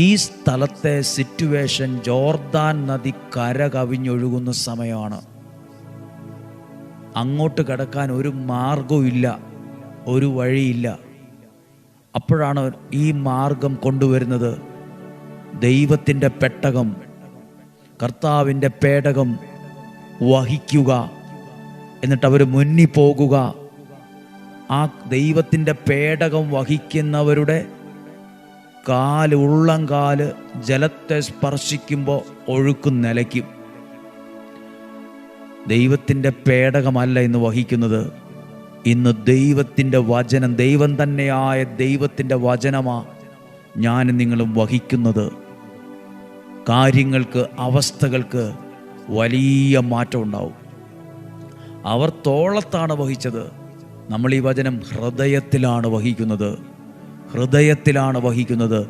ഈ സ്ഥലത്തെ situation Jordan നദി കര കവിഞ്ഞൊഴുകുന്ന സമയമാണ്. അങ്ങോട്ട് കടക്കാൻ ഒരു മാർഗവും ഇല്ല ഒരു വഴിയില്ല. അപ്പോഴാണ് ഈ മാർഗം കൊണ്ടുവരുന്നത്. ദൈവത്തിന്റെ പെട്ടകം കർത്താവിന്റെ പേടകം വഹിക്കുക എന്നിട്ട് അവർ മുന്നിൽ പോകുക. ആ ദൈവത്തിന്റെ പേടകം വഹിക്കുന്നവരുടെ കാൽ ഉള്ളം കാൽ ജലത്തെ സ്പർശിക്കുമ്പോൾ ഒഴുക്കും നിലയ്ക്കും. ദൈവത്തിന്റെ പേടകമല്ല ഇന്ന് വഹിക്കുന്നത്. ഇന്ന് ദൈവത്തിന്റെ വചനം ദൈവം തന്നെയായ ദൈവത്തിന്റെ വചനമാ ഞാൻ നിങ്ങളും വഹിക്കുന്നത്. കാര്യങ്ങൾക്ക് അവസ്ഥകൾക്ക് വലിയ മാറ്റം ഉണ്ടാവും. അവർ തോളത്താണ് വഹിച്ചത്. നമ്മൾ ഈ വചനം ഹൃദയത്തിലാണ് വഹിക്കുന്നത്. ഹൃദയത്തിലാണ് വഹിക്കുന്നത്.